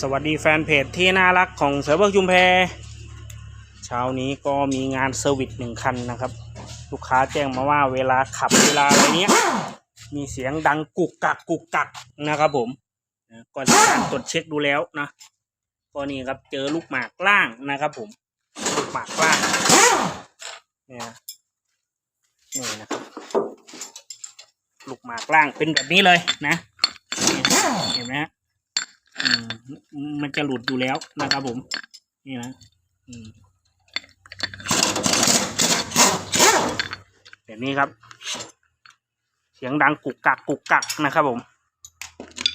สวัสดีแฟนเพจที่น่ารักของเสือเบิกชุมแพเช้านี้ก็มีงานเซอร์วิสหนึ่งคันนะครับ ลูกค้าแจ้งมาว่าเวลาขับเวลาอะไรเนี้ย มีเสียงดังกุกกักกุกกักนะครับผมก็ทำการตรวจเช็คดูแล้วนะก็นี่ครับเจอลูกหมากล่างนะครับ ผม ลูกหมากล่างเนี่ยนี่นะครับลูกหมากล่างเป็นแบบนี้เลยนะเห็นไหมฮะ มันจะหลุดอยู่แล้วนะครับผม นี่นะแบบนี้ครับ เสียงดังกุกกักกุกกักนะครับผม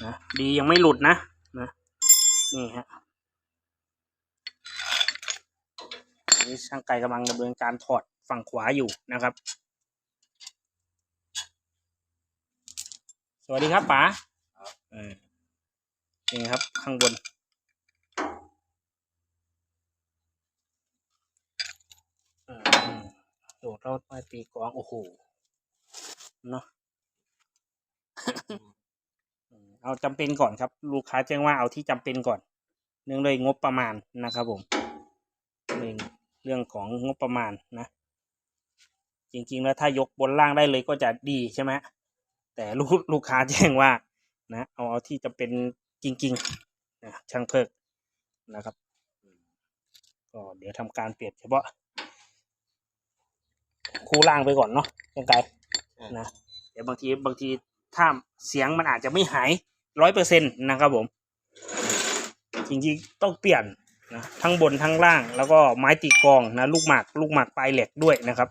นะดียังไม่หลุดนะนะนี่ฮะนนี่ช่างไก่กำลังดำเนินการถอดฝั่งขวาอยู่นะครับ สวัสดีครับป๋าเออ นี่ครับข้างบนอืมโดดเราไปตีกองโอ้โห เนาะเอาจำเป็นก่อนครับ ลูกค้าแจ้งว่าเอาที่จำเป็นก่อน เนื่องเลยงบประมาณนะครับผมเรื่องเรื่องของงบประมาณนะ จริงๆแล้วถ้ายกบนล่างได้เลยก็จะดีใช่ไหมแต่ลูกลูกค้าแจ้งว่านะ เอาเอาที่จะเป็น จริงๆนะช่างเพิกนะครับอืมก็เดี๋ยวทำการเปลี่ยนเฉพาะ คู่ล่างไปก่อนเนาะยังไงนะเดี๋ยวบางทีบางทีถ้าเสียงมันอาจจะไม่หายร้อยเปอร์เซ็นต์นะครับผม จริงๆต้องเปลี่ยนนะทั้งบนทั้งล่าง แล้วก็ไม้ตีกลองนะลูกหมากลูกหมากปลายเหล็กด้วยนะครับ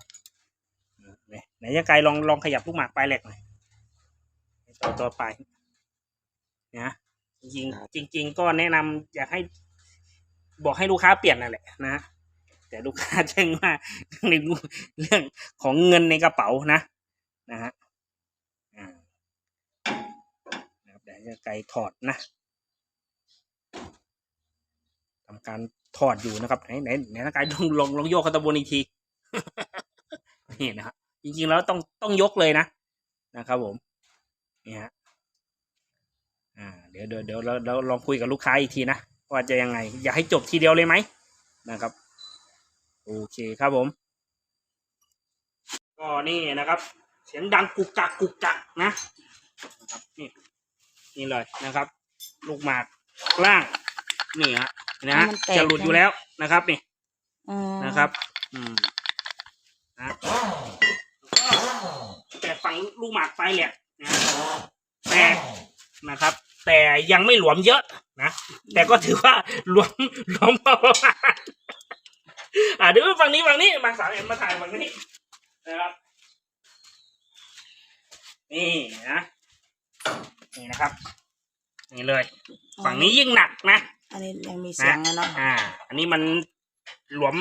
อืมไหนไหนยังไงลองลองขยับลูกหมากปลายเหล็กหน่อยต่อต่อไปนะ จริงจริง ๆ ก็แนะนำอยากให้ บอกให้ลูกค้าเปลี่ยนนั่นแหละนะ แต่ลูกค้าแจ้งว่าในเรื่องของเงินในกระเป๋านะนะฮะอ่านะครับเดี๋ยวจะไกลถอดนะทำการถอดอยู่นะครับ ไหนไหนไหนนะไกลลองลองลองโยกเข้าตะบนอีกที นี่นะครับจริงๆแล้วต้องต้องยกเลยนะนะครับผมนี่ฮะ ดี๋ยวเดี๋ยวเดี๋ยวเราเราลองคุยกับลูกค้าอีกทีนะว่าจะยังไง อยากให้จบทีเดียวเลยไหมนะครับ โอเคครับผม ก็นี่นะครับ เสียงดังกุกกักกุกกักนะนะครับนี่นี่เลยนะครับ ลูกหมากล่างนี่ฮะนะฮะมันแตก จะหลุดอยู่แล้วนะครับนี่อ๋อนะครับ อืมนะแต่ฝั่งลูกหมากไปแหละนะแตกนะครับ แต่ยังไม่หลวมเยอะนะ แต่ก็ถือว่าหลวมหลวมพอประมาณอ่าเดี๋ยวฝั่งนี้ฝั่งนี้มาสาวเอ็มมาถ่ายฝั่งนี้นะครับ นี่นะนี่นะครับ นี่เลย ฝั่งนี้ยิ่งหนักนะอันนี้ยังมีเสียงนะเนาะอ่า อันนี้มันหลวม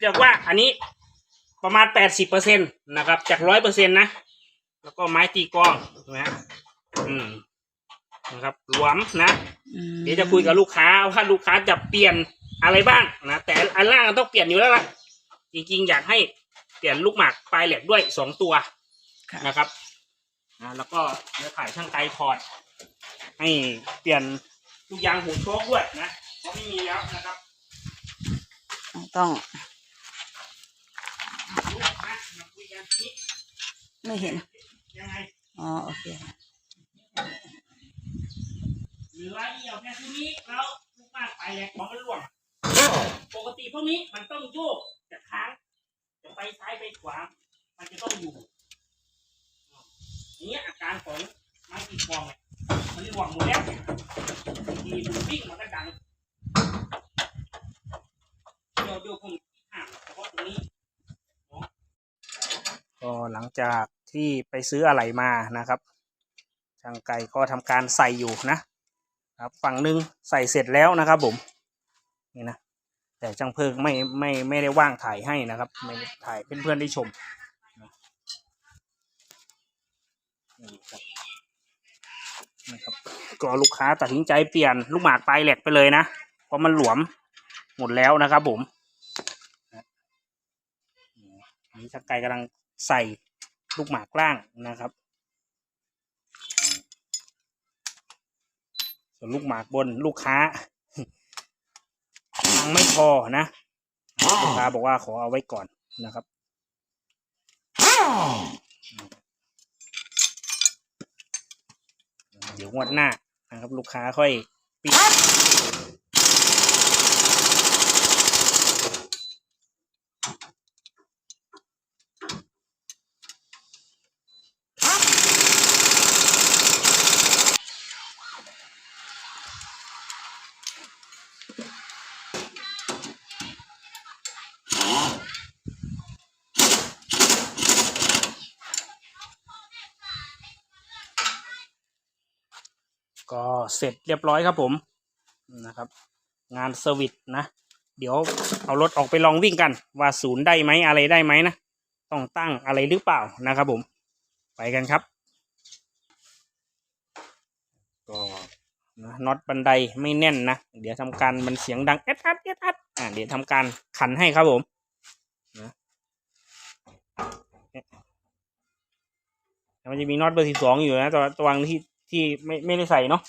เรียกว่าอันนี้ประมาณแปดสิบเปอร์เซ็นตนะครับ จากร้อยเปอร์เซ็นต์นะ แล้วก็ไม้ตีกลองนะอืม นะครับหลวมนะอืมเดี๋ยวจะคุยกับลูกค้าว่าลูกค้าจะเปลี่ยนอะไรบ้างนะแต่อันล่างต้องเปลี่ยนอยู่แล้วล่ะจริงๆอยากให้เปลี่ยนลูกหมากปลายเหล็กด้วยสองตัวค่ะนะครับนะแล้วก็เดี๋ยวถ่ายช่างไกลถอด ให้เปลี่ยนทุกยางหูโชคด้วยนะเพราะไม่มีแล้วนะครับ ต้องมามาคุยกันทีนี้ไม่เห็นยังไงอ๋อ โอเคห รือว่าเอี่ยวแค่ทีนี้แล้วลูกมากไปแหลกของมันหลวมปกติพวกนี้มันต้องโยกจากค้างจะไปซ้ายไปขวา มันจะต้องอยู่อย่างเงี้ยอาการของไม้ตีกลองเนี่ยมันหลวมหมดแล้วเนี่ยบางทีมันวิ่งมันก็ดังเดี๋ยวเดี๋ยวผมห่างเฉพาะตรงนี้ก็หลังจากที่ไปซื้ออะไรมานะครับช่างไก่ก็ทำการใส่อยู่นะ ครับฝั่งหนึ่งใส่เสร็จแล้วนะครับผมนี่นะแต่ช่างเพิงไม่ไม่ไม่ได้ว่างถ่ายให้นะครับ ไม่ถ่ายเพื่อนๆได้ชมนะนี่ครับนะครับก็ลูกค้าตัดสินใจเปลี่ยนลูกหมากปลายแหลกไปเลยนะเพราะมันหลวมหมดแล้วนะครับผมนะอันนี้ช่างไก่กำลังใส่ลูกหมากล่างนะครับ ส่วนลูกหมากบนลูกค้าทังไม่พอนะลูกค้าบอกว่าขอเอาไว้ก่อนนะครับเดี๋ยวงวดหน้านะครับ ลูกค้าค่อยปิด ก็เสร็จเรียบร้อยครับผมนะครับ งานเซอร์วิสนะ เดี๋ยวเอารถออกไปลองวิ่งกัน ว่าศูนย์ได้ไหมอะไรได้ไหมนะ ต้องตั้งอะไรหรือเปล่านะครับผม ไปกันครับ ก็นะน็อตบันไดไม่แน่นนะ เดี๋ยวทำการมันเสียงดังเอ็ดอัดเอ็ดอัดอ่าเดี๋ยวทำการขันให้ครับผมนะแล้วมันจะมีน็อตเบอร์สิบสองอยู่นะตัวตัววางที่ ที่ไม่ไม่ได้ใส่เนาะ